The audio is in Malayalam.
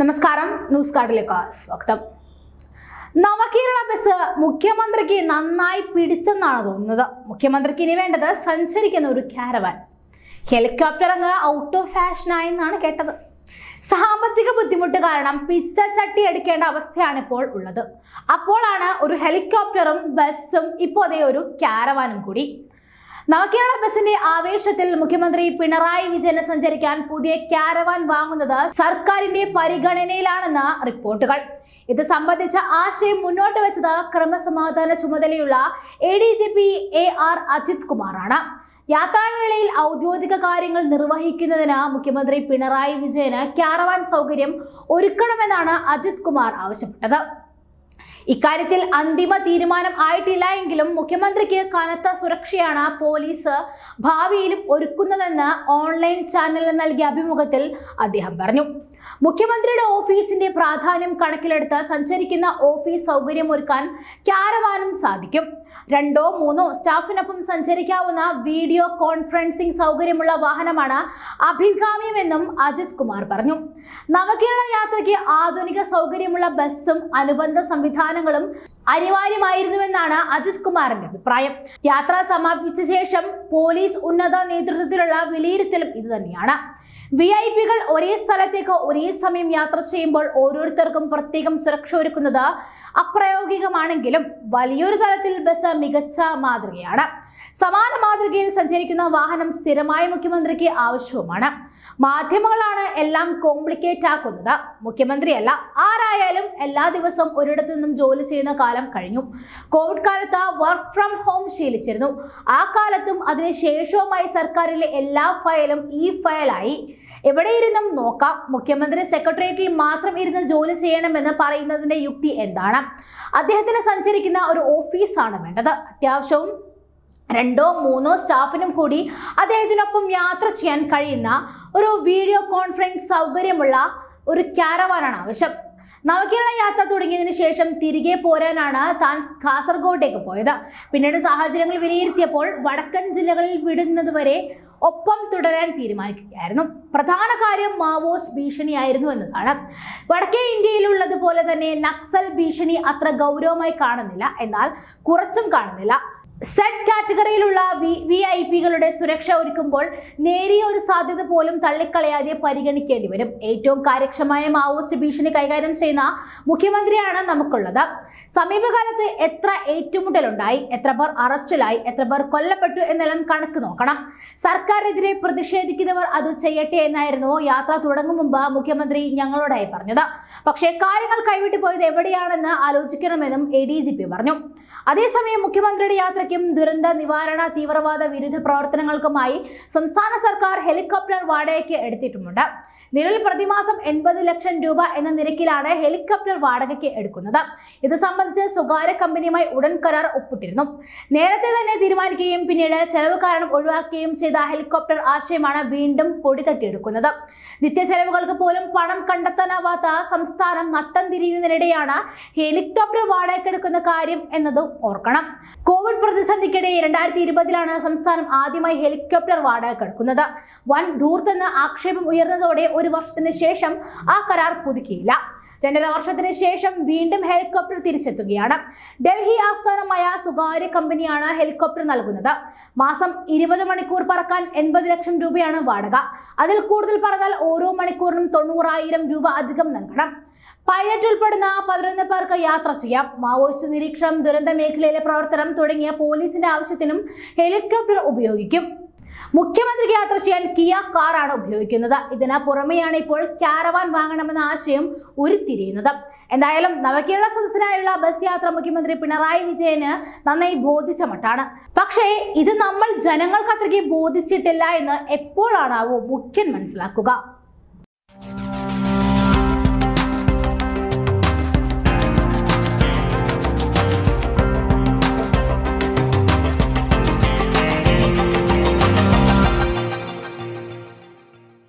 നമസ്കാരം. ന്യൂസ് കാർഡിലേക്ക് സ്വാഗതം. നവകേരള ബസ് മുഖ്യമന്ത്രിക്ക് നന്നായി പിടിച്ചെന്നാണ് തോന്നുന്നത്. മുഖ്യമന്ത്രിക്ക് ഇനി വേണ്ടത് സഞ്ചരിക്കുന്ന ഒരു കാരവാൻ ഹെലികോപ്റ്റർ അങ്ങ് ഔട്ട് ഓഫ് ഫാഷനായി എന്നാണ് കേട്ടത്. സാമ്പത്തിക ബുദ്ധിമുട്ട് കാരണം പിച്ച ചട്ടി എടുക്കേണ്ട അവസ്ഥയാണ് ഇപ്പോൾ ഉള്ളത്. അപ്പോഴാണ് ഒരു ഹെലികോപ്റ്ററും ബസ്സും ഇപ്പോൾ അതേ ഒരു കാരവാനും കൂടി നവകേരള ബസിന്റെ ആവേശത്തിൽ മുഖ്യമന്ത്രി പിണറായി വിജയനെ സഞ്ചരിക്കാൻ പുതിയ കാരവാൻ വാങ്ങുന്നത് സർക്കാരിന്റെ പരിഗണനയിലാണെന്ന് റിപ്പോർട്ടുകൾ. ഇത് സംബന്ധിച്ച ആശയം മുന്നോട്ട് വെച്ചത് ക്രമസമാധാന ചുമതലയുള്ള A D G P A R Ajith കുമാറാണ്. യാത്രാവേളയിൽ ഔദ്യോഗിക കാര്യങ്ങൾ നിർവഹിക്കുന്നതിന് മുഖ്യമന്ത്രി പിണറായി വിജയന് കാരവാൻ സൗകര്യം ഒരുക്കണമെന്നാണ് അജിത് കുമാർ ആവശ്യപ്പെട്ടത്. ഇക്കാര്യത്തിൽ അന്തിമ തീരുമാനം ആയിട്ടില്ല എങ്കിലും മുഖ്യമന്ത്രിക്ക് കനത്ത സുരക്ഷയാണ് പോലീസ് ഭാവിയിലും ഒരുക്കുന്നതെന്ന് ഓൺലൈൻ ചാനലിന് നൽകിയ അഭിമുഖത്തിൽ അദ്ദേഹം പറഞ്ഞു. മുഖ്യമന്ത്രിയുടെ ഓഫീസിന്റെ പ്രാധാന്യം കണക്കിലെടുത്ത് സഞ്ചരിക്കുന്ന ഓഫീസ് സൗകര്യമൊരുക്കാൻ ക്യാരവാനും സാധിക്കും. രണ്ടോ മൂന്നോ സ്റ്റാഫിനൊപ്പം സഞ്ചരിക്കാവുന്ന വീഡിയോ കോൺഫറൻസിംഗ് സൗകര്യമുള്ള വാഹനമാണ് അഭികാമ്യമെന്നും അജിത് കുമാർ പറഞ്ഞു. നവകേരള യാത്രയ്ക്ക് ആധുനിക സൗകര്യമുള്ള ബസ്സും അനുബന്ധ സംവിധാനങ്ങളും അനിവാര്യമായിരുന്നുവെന്നാണ് അജിത് കുമാറിന്റെ അഭിപ്രായം. യാത്ര സമാപിച്ച ശേഷം പോലീസ് ഉന്നത നേതൃത്വത്തിലുള്ള വിലയിരുത്തലും ഇതുതന്നെയാണ്. വി ഐ പികൾ ഒരേ സ്ഥലത്തേക്ക് ഒരേ സമയം യാത്ര ചെയ്യുമ്പോൾ ഓരോരുത്തർക്കും പ്രത്യേകം സുരക്ഷ ഒരുക്കുന്നത് അപ്രായോഗികമാണെങ്കിലും വലിയൊരു തലത്തിൽ ബസ് മികച്ച മാതൃകയാണ്. സമാന മാതൃകയിൽ സഞ്ചരിക്കുന്ന വാഹനം സ്ഥിരമായ മുഖ്യമന്ത്രിക്ക് ആവശ്യവുമാണ്. മാധ്യമങ്ങളാണ് എല്ലാം കോംപ്ലിക്കേറ്റ് ആക്കുന്നത്. മുഖ്യമന്ത്രിയല്ല ആരായാലും എല്ലാ ദിവസവും ഒരിടത്തു നിന്നും ജോലി ചെയ്യുന്ന കാലം കഴിഞ്ഞു. കോവിഡ് കാലത്ത് വർക്ക് ഫ്രം ഹോം ശീലിച്ചിരുന്നു. ആ കാലത്തും അതിനുശേഷവുമായി സർക്കാരിലെ എല്ലാ ഫയലും ഈ ഫയലായി. എവിടെയിരുന്നും നോക്കാം. മുഖ്യമന്ത്രി സെക്രട്ടേറിയറ്റിൽ മാത്രം ഇരുന്ന് ജോലി ചെയ്യണമെന്ന് പറയുന്നതിന്റെ യുക്തി എന്താണ്? അദ്ദേഹത്തിന് സഞ്ചരിക്കുന്ന ഒരു ഓഫീസാണ് വേണ്ടത്. അത്യാവശ്യവും രണ്ടോ മൂന്നോ സ്റ്റാഫിനും കൂടി അദ്ദേഹത്തിനൊപ്പം യാത്ര ചെയ്യാൻ കഴിയുന്ന ഒരു വീഡിയോ കോൺഫറൻസ് സൗകര്യമുള്ള ഒരു ക്യാരവാനാണ് ആവശ്യം. നവകേരള യാത്ര തുടങ്ങിയതിന് ശേഷം തിരികെ പോരാനാണ് താൻ കാസർഗോഡേക്ക് പോയത്. പിന്നീട് സാഹചര്യങ്ങൾ വിലയിരുത്തിയപ്പോൾ വടക്കൻ ജില്ലകളിൽ വിടുന്നതുവരെ ഒപ്പം തുടരാൻ തീരുമാനിക്കുകയായിരുന്നു. പ്രധാന കാര്യം മാവോസ് ഭീഷണിയായിരുന്നു എന്നതാണ്. വടക്കേ ഇന്ത്യയിലുള്ളതുപോലെ തന്നെ നക്സൽ ഭീഷണി അത്ര ഗൗരവമായി കാണുന്നില്ല. എന്നാൽ കുറച്ചും കാണുന്നില്ല. സെഡ് കാറ്റഗറിയിലുള്ള വി വി ഐ പികളുടെ സുരക്ഷ ഒരുക്കുമ്പോൾ നേരിയ ഒരു സാധ്യത പോലും തള്ളിക്കളയാതെ പരിഗണിക്കേണ്ടി വരും. ഏറ്റവും കാര്യക്ഷമമായ മാവോയിസ്റ്റ് ഭീഷണി കൈകാര്യം ചെയ്യുന്ന മുഖ്യമന്ത്രിയാണ് നമുക്കുള്ളത്. സമീപകാലത്ത് എത്ര ഏറ്റുമുട്ടലുണ്ടായി? എത്ര പേർ അറസ്റ്റിലായി? എത്ര പേർ കൊല്ലപ്പെട്ടു എന്നെല്ലാം കണക്ക് നോക്കണം. സർക്കാരിനെതിരെ പ്രതിഷേധിക്കുന്നവർ അത് ചെയ്യട്ടെ എന്നായിരുന്നു യാത്ര തുടങ്ങും മുമ്പ് മുഖ്യമന്ത്രി ഞങ്ങളോടായി പറഞ്ഞത്. പക്ഷേ കാര്യങ്ങൾ കൈവിട്ടു പോയത് എവിടെയാണെന്ന് ആലോചിക്കണമെന്നും എ പറഞ്ഞു. അതേസമയം മുഖ്യമന്ത്രിയുടെ യാത്രയ്ക്കും ദുരന്ത നിവാരണ തീവ്രവാദ വിരുദ്ധ പ്രവർത്തനങ്ങൾക്കുമായി സംസ്ഥാന സർക്കാർ ഹെലികോപ്റ്റർ വാടകയ്ക്ക് എടുത്തിട്ടുമുണ്ട്. നിലവിൽ പ്രതിമാസം എൺപത് ലക്ഷം രൂപ എന്ന നിരക്കിലാണ് ഹെലികോപ്റ്റർ വാടകയ്ക്ക് എടുക്കുന്നത്. ഇത് സംബന്ധിച്ച് സ്വകാര്യ കമ്പനിയുമായി ഉടൻ കരാർ ഒപ്പിട്ടിരുന്നു. നേരത്തെ തന്നെ തീരുമാനിക്കുകയും പിന്നീട് ചെലവ് കാരണം ഒഴിവാക്കുകയും ചെയ്ത ഹെലികോപ്റ്റർ ആശയമാണ് വീണ്ടും പൊടി തട്ടിയെടുക്കുന്നത്. നിത്യ ചെലവുകൾക്ക് പോലും പണം കണ്ടെത്താനാവാത്ത സംസ്ഥാനം നട്ടം തിരിയുന്നതിനിടെയാണ് ഹെലികോപ്റ്റർ വാടകയ്ക്കെടുക്കുന്ന കാര്യം എന്നതും ഓർക്കണം. കോവിഡ് പ്രതിസന്ധിക്കിടെ രണ്ടായിരത്തി ഇരുപതിലാണ് സംസ്ഥാനം ആദ്യമായി ഹെലികോപ്റ്റർ വാടകയ്ക്കെടുക്കുന്നത് വൻ ധൂർത്തെന്ന് ആക്ഷേപം ഉയർന്നതോടെ ഒരു വർഷത്തിന് ശേഷം ആ കരാർ പുതുക്കിയില്ല. രണ്ടര വർഷത്തിന് ശേഷം വീണ്ടും ഹെലികോപ്റ്റർ തിരിച്ചെത്തുകയാണ്. ഡൽഹി ആസ്ഥാനമായ സ്വകാര്യ കമ്പനിയാണ് ഹെലികോപ്റ്റർ നൽകുന്നത്. മാസം ഇരുപത് മണിക്കൂർ പറക്കാൻ എൺപത് ലക്ഷം രൂപയാണ് വാടക. അതിൽ കൂടുതൽ പറഞ്ഞാൽ ഓരോ മണിക്കൂറിനും തൊണ്ണൂറായിരം രൂപ അധികം നൽകണം. പൈലറ്റ് ഉൾപ്പെടുന്ന പതിനൊന്ന് പേർക്ക് യാത്ര ചെയ്യാം. മാവോയിസ്റ്റ് നിരീക്ഷണം ദുരന്ത മേഖലയിലെ പ്രവർത്തനം തുടങ്ങിയ പോലീസിന്റെ ആവശ്യത്തിനും ഹെലികോപ്റ്റർ ഉപയോഗിക്കും. മുഖ്യമന്ത്രിക്ക് യാത്ര ചെയ്യാൻ കിയ കാറാണ് ഉപയോഗിക്കുന്നത്. ഇതിന് പുറമെയാണ് ഇപ്പോൾ കാരവാൻ വാങ്ങണമെന്ന ആശയം ഉരുത്തിരിയുന്നത്. എന്തായാലും നവകേരള സദസ്സിനായുള്ള ബസ് യാത്ര മുഖ്യമന്ത്രി പിണറായി വിജയന് നന്നായി ബോധിച്ച മട്ടാണ്. പക്ഷേ ഇത് നമ്മൾ ജനങ്ങൾക്ക് അത്രയ്ക്ക് ബോധിച്ചിട്ടില്ല എന്ന് എപ്പോഴാണാവോ മുഖ്യൻ മനസ്സിലാക്കുക.